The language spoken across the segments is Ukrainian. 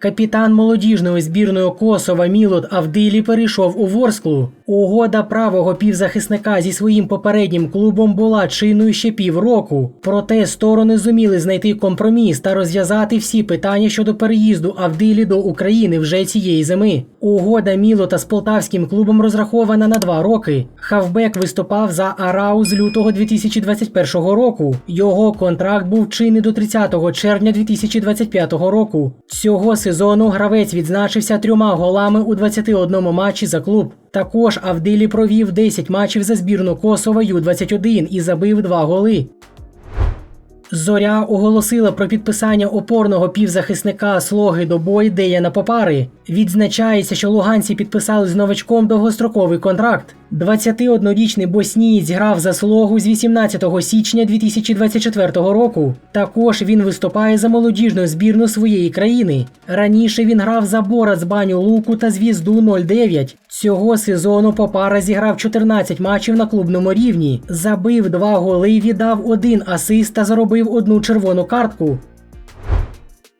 Капітан молодіжної збірної Косова Мілот Авдилі перейшов у Ворсклу. Угода правого півзахисника зі своїм попереднім клубом була чинною ще півроку. Проте сторони зуміли знайти компроміс та розв'язати всі питання щодо переїзду Авдилі до України вже цієї зими. Угода Мілота з полтавським клубом розрахована на два роки. Хавбек виступав за Арау з лютого 2021 року. Його контракт був чинний до 30 червня 2025 року. Цього сезону гравець відзначився трьома голами у 21 матчі за клуб. Також Авдилі провів 10 матчів за збірну Косова Ю-21 і забив два голи. Зоря оголосила про підписання опорного півзахисника слоги до бой Деяна Попари. Відзначається, що луганці підписали з новачком довгостроковий контракт. 21-річний боснієць грав за слогу з 18 січня 2024 року. Також він виступає за молодіжну збірну своєї країни. Раніше він грав за Борат з Баню Луку та звізду 09. Цього сезону Попара зіграв 14 матчів на клубному рівні, забив два голи, віддав один асист та заробив одну червону картку.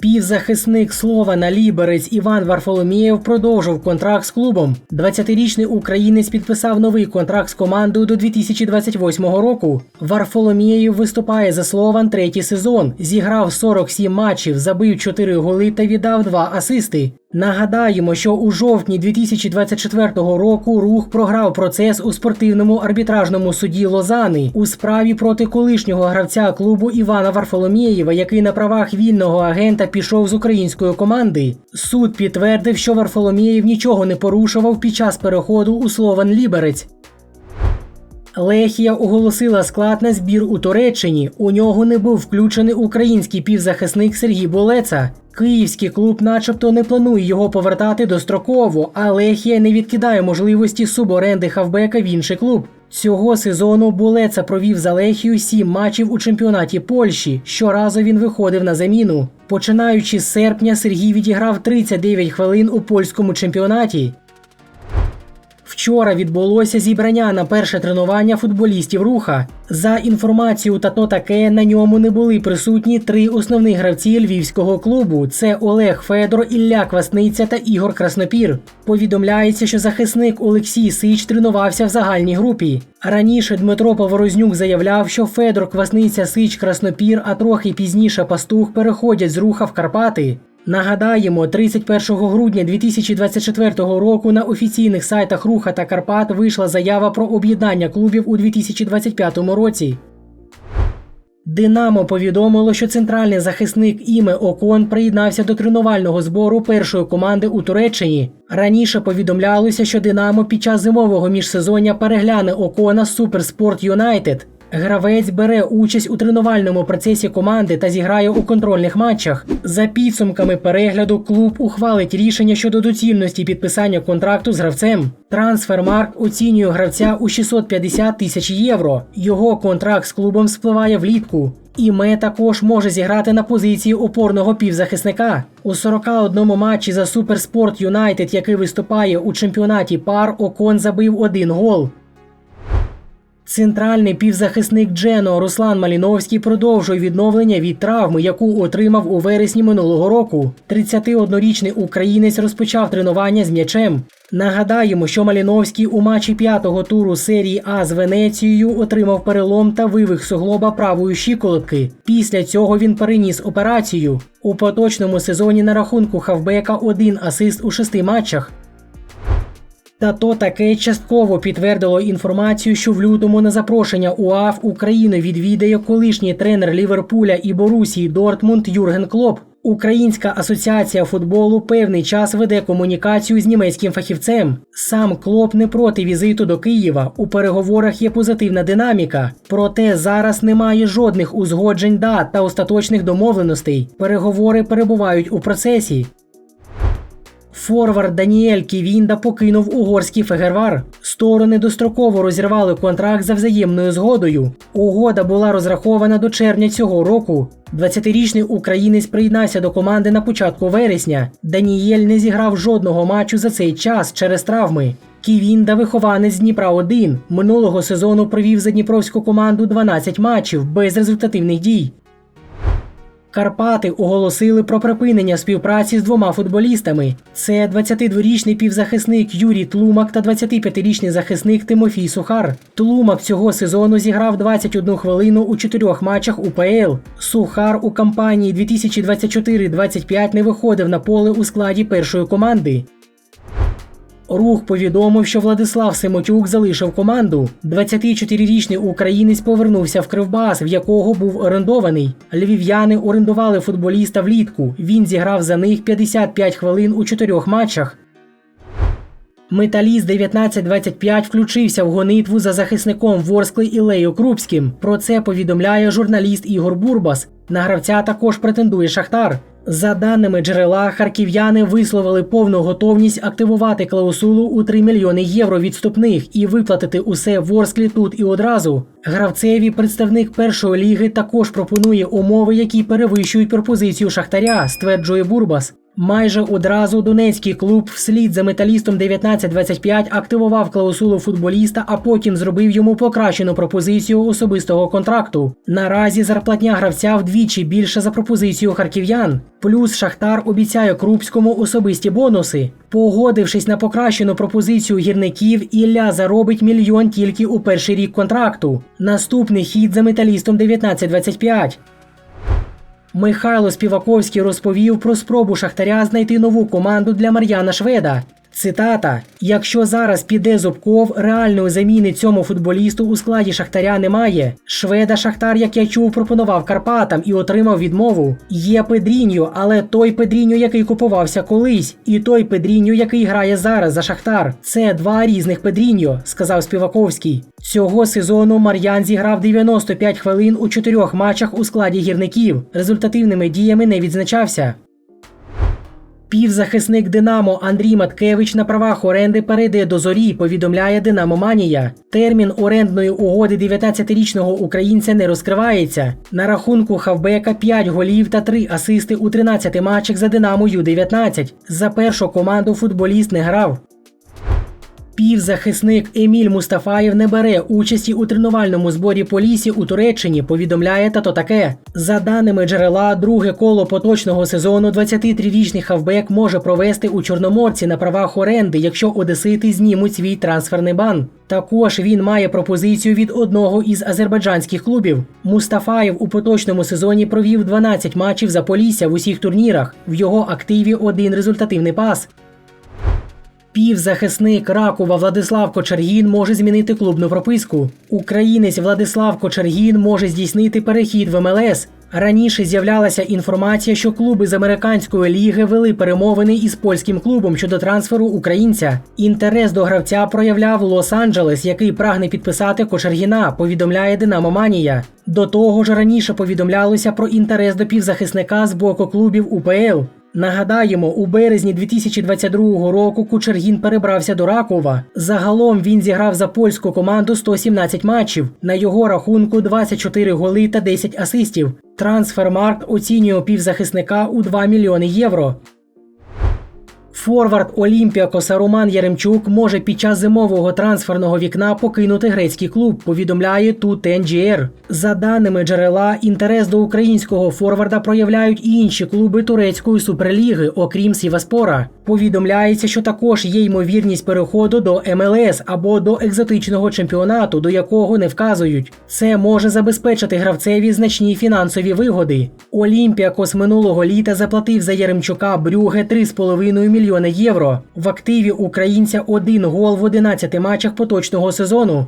Півзахисник Слована Ліберець Іван Варфоломєєв продовжив контракт з клубом. 20-річний українець підписав новий контракт з командою до 2028 року. Варфоломєєв виступає за Слован третій сезон. Зіграв 47 матчів, забив 4 голи та віддав 2 асисти. Нагадаємо, що у жовтні 2024 року рух програв процес у спортивному арбітражному суді Лозани у справі проти колишнього гравця клубу Івана Варфоломєєва, який на правах вільного агента пішов з української команди. Суд підтвердив, що Варфоломєєв нічого не порушував під час переходу у Слован Ліберець. Лехія оголосила склад на збір у Туреччині. У нього не був включений український півзахисник Сергій Болеца. Київський клуб, начебто, не планує його повертати достроково, а Лехія не відкидає можливості суборенди хавбека в інший клуб. Цього сезону Булеца провів за Лехію сім матчів у чемпіонаті Польщі. Щоразу він виходив на заміну. Починаючи з серпня, Сергій відіграв 39 хвилин у польському чемпіонаті. Вчора відбулося зібрання на перше тренування футболістів руха. За інформацією та то таке на ньому не були присутні три основні гравці львівського клубу: це Олег Федор, Ілля Квасниця та Ігор Краснопір. Повідомляється, що захисник Олексій Сич тренувався в загальній групі. Раніше Дмитро Поворознюк заявляв, що Федор Квасниця Сич Краснопір, а трохи пізніше пастух переходять з руха в Карпати. Нагадаємо, 31 грудня 2024 року на офіційних сайтах Руха та Карпат вийшла заява про об'єднання клубів у 2025 році. Динамо повідомило, що центральний захисник Іме Окон приєднався до тренувального збору першої команди у Туреччині. Раніше повідомлялося, що Динамо під час зимового міжсезоння перегляне Окона Суперспорт Юнайтед. Гравець бере участь у тренувальному процесі команди та зіграє у контрольних матчах. За підсумками перегляду, клуб ухвалить рішення щодо доцільності підписання контракту з гравцем. Трансфермарк оцінює гравця у 650 тисяч євро. Його контракт з клубом спливає влітку. Іме також може зіграти на позиції опорного півзахисника. У 41 матчі за Суперспорт Юнайтед, який виступає у чемпіонаті пар, Окон забив один гол. Центральний півзахисник Джено Руслан Маліновський продовжує відновлення від травми, яку отримав у вересні минулого року. 31-річний українець розпочав тренування з м'ячем. Нагадаємо, що Маліновський у матчі п'ятого туру серії А з Венецією отримав перелом та вивих суглоба правої щиколотки. Після цього він переніс операцію. У поточному сезоні на рахунку хавбека один асист у шести матчах. Та то таке частково підтвердило інформацію, що в лютому на запрошення УАФ Україну відвідає колишній тренер Ліверпуля і Борусії Дортмунд Юрген Клоп. Українська асоціація футболу певний час веде комунікацію з німецьким фахівцем. Сам Клоп не проти візиту до Києва. У переговорах є позитивна динаміка. Проте зараз немає жодних узгоджень дат та остаточних домовленостей. Переговори перебувають у процесі. Форвард Даніель Ківінда покинув угорський Фегервар. Сторони достроково розірвали контракт за взаємною згодою. Угода була розрахована до червня цього року. 20-річний українець приєднався до команди на початку вересня. Даніель не зіграв жодного матчу за цей час через травми. Ківінда вихованець Дніпра 1 минулого сезону провів за дніпровську команду 12 матчів без результативних дій. Карпати оголосили про припинення співпраці з двома футболістами. Це 22-річний півзахисник Юрій Тлумак та 25-річний захисник Тимофій Сухар. Тлумак цього сезону зіграв 21 хвилину у чотирьох матчах УПЛ. Сухар у кампанії 2024-25 не виходив на поле у складі першої команди. Рух повідомив, що Владислав Семотюк залишив команду. 24-річний українець повернувся в Кривбас, в якого був орендований. Львів'яни орендували футболіста влітку. Він зіграв за них 55 хвилин у чотирьох матчах. Металіст 1925 включився в гонитву за захисником Ворскли Ілею Крупським. Про це повідомляє журналіст Ігор Бурбас. На гравця також претендує Шахтар. За даними джерела, харків'яни висловили повну готовність активувати клаусулу у 3 мільйони євро відступних і виплатити усе Ворсклі тут і одразу. Гравцеві представник першої ліги також пропонує умови, які перевищують пропозицію Шахтаря, стверджує Бурбас. Майже одразу донецький клуб вслід за металістом 1925 активував клаусулу футболіста, а потім зробив йому покращену пропозицію особистого контракту. Наразі зарплатня гравця вдвічі більше за пропозицію харків'ян. Плюс Шахтар обіцяє Крупському особисті бонуси. Погодившись на покращену пропозицію гірників, Ілля заробить мільйон тільки у перший рік контракту. Наступний хід за металістом 1925. Михайло Співаковський розповів про спробу Шахтаря знайти нову команду для Мар'яна Шведа. Цитата: Якщо зараз піде Зубков, реальної заміни цьому футболісту у складі Шахтаря немає. Шведа Шахтар, як я чув, пропонував Карпатам і отримав відмову. Є Педріньо, але той Педріньо, який купувався колись, і той Педріньо, який грає зараз за Шахтар. Це два різних Педріньо, сказав Співаковський. Цього сезону Мар'ян зіграв 95 хвилин у чотирьох матчах у складі гірників. Результативними діями не відзначався. Півзахисник Динамо Андрій Маткевич на правах оренди перейде до зорі, повідомляє Динамо Манія. Термін орендної угоди 19-річного українця не розкривається. На рахунку хавбека 5 голів та 3 асисти у 13 матчах за Динамо Ю-19. За першу команду футболіст не грав. Півзахисник Еміль Мустафаєв не бере участі у тренувальному зборі Полісі у Туреччині. Повідомляє тато таке. За даними джерела, друге коло поточного сезону 23-річний хавбек може провести у Чорноморці на правах оренди, якщо одесити знімуть свій трансферний бан. Також він має пропозицію від одного із азербайджанських клубів. Мустафаєв у поточному сезоні провів 12 матчів за Полісся в усіх турнірах. В його активі один результативний пас. Півзахисник Ракова Владислав Кочергін може змінити клубну прописку. Українець Владислав Кочергін може здійснити перехід в МЛС. Раніше з'являлася інформація, що клуби з американської ліги вели перемовини із польським клубом щодо трансферу українця. Інтерес до гравця проявляв Лос-Анджелес, який прагне підписати Кочергіна. Повідомляє Динамо Манія. До того ж раніше повідомлялося про інтерес до півзахисника з боку клубів УПЛ. Нагадаємо, у березні 2022 року Кучергін перебрався до Ракова. Загалом він зіграв за польську команду 117 матчів. На його рахунку 24 голи та 10 асистів. Трансфермарк оцінює півзахисника у 2 мільйони євро. Форвард Олімпіакоса Роман Яремчук може під час зимового трансферного вікна покинути грецький клуб. Повідомляє тут TUTNGR. За даними джерела, інтерес до українського форварда проявляють і інші клуби турецької суперліги, окрім Сіваспора. Повідомляється, що також є ймовірність переходу до МЛС або до екзотичного чемпіонату, до якого не вказують. Це може забезпечити гравцеві значні фінансові вигоди. Олімпіакос минулого літа заплатив за Яремчука Брюге 3,5 мільйони євро. В активі українця один гол в 11 матчах поточного сезону.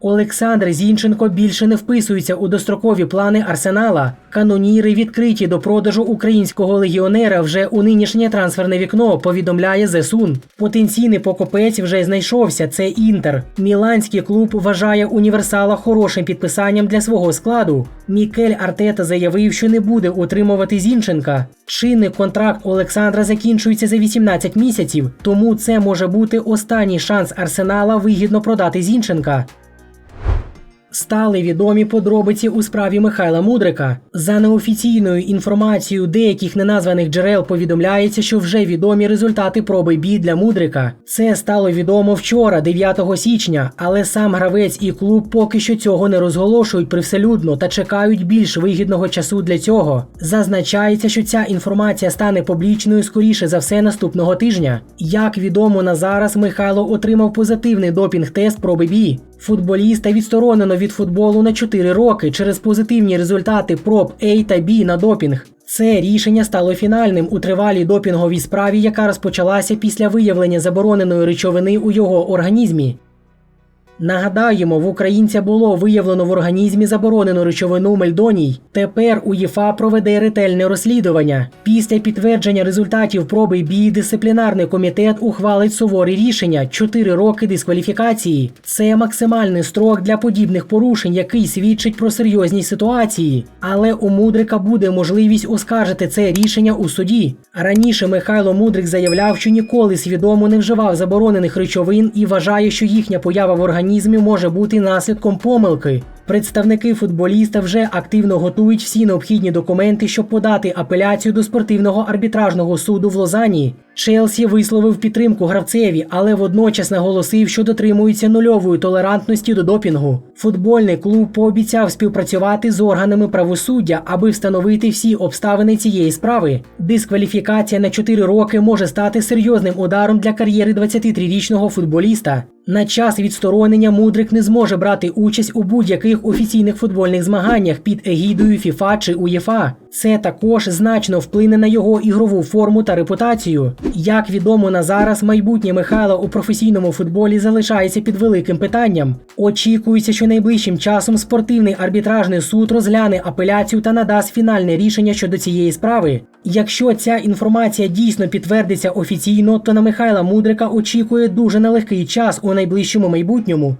Олександр Зінченко більше не вписується у дострокові плани Арсенала. Каноніри відкриті до продажу українського легіонера вже у нинішнє трансферне вікно. Повідомляє Зесун. Потенційний покупець вже знайшовся. Це Інтер. Міланський клуб вважає універсала хорошим підписанням для свого складу. Мікель Артета заявив, що не буде утримувати Зінченка. Чинний контракт Олександра закінчується за 18 місяців, тому це може бути останній шанс Арсенала вигідно продати Зінченка. Стали відомі подробиці у справі Михайла Мудрика. За неофіційною інформацією деяких неназваних джерел повідомляється, що вже відомі результати проби бій для Мудрика. Це стало відомо вчора, 9 січня, але сам гравець і клуб поки що цього не розголошують привселюдно та чекають більш вигідного часу для цього. Зазначається, що ця інформація стане публічною скоріше за все наступного тижня. Як відомо на зараз, Михайло отримав позитивний допінг-тест проби бій. Футболіста відсторонено від футболу на 4 роки через позитивні результати проб А та Б на допінг. Це рішення стало фінальним у тривалій допінговій справі, яка розпочалася після виявлення забороненої речовини у його організмі. Нагадаємо, в українця було виявлено в організмі заборонену речовину мельдоній. Тепер УЄФА проведе ретельне розслідування. Після підтвердження результатів проби бій дисциплінарний комітет ухвалить суворі рішення 4 роки дискваліфікації. Це максимальний строк для подібних порушень, який свідчить про серйозність ситуації. Але у Мудрика буде можливість оскаржити це рішення у суді. Раніше Михайло Мудрик заявляв, що ніколи свідомо не вживав заборонених речовин і вважає, що їхня поява в організмі може бути наслідком помилки. Представники футболіста вже активно готують всі необхідні документи, щоб подати апеляцію до спортивного арбітражного суду в Лозані. Челсі висловив підтримку гравцеві, але водночас наголосив, що дотримується нульової толерантності до допінгу. Футбольний клуб пообіцяв співпрацювати з органами правосуддя, аби встановити всі обставини цієї справи. Дискваліфікація на 4 роки може стати серйозним ударом для кар'єри 23-річного футболіста. На час відсторонення Мудрик не зможе брати участь у будь-яких офіційних футбольних змаганнях під егідою ФІФА чи УЄФА. Це також значно вплине на його ігрову форму та репутацію. Як відомо на зараз, майбутнє Михайла у професійному футболі залишається під великим питанням. Очікується, що найближчим часом спортивний арбітражний суд розгляне апеляцію та надасть фінальне рішення щодо цієї справи. Якщо ця інформація дійсно підтвердиться офіційно, то на Михайла Мудрика очікує дуже нелегкий час у найближчому майбутньому.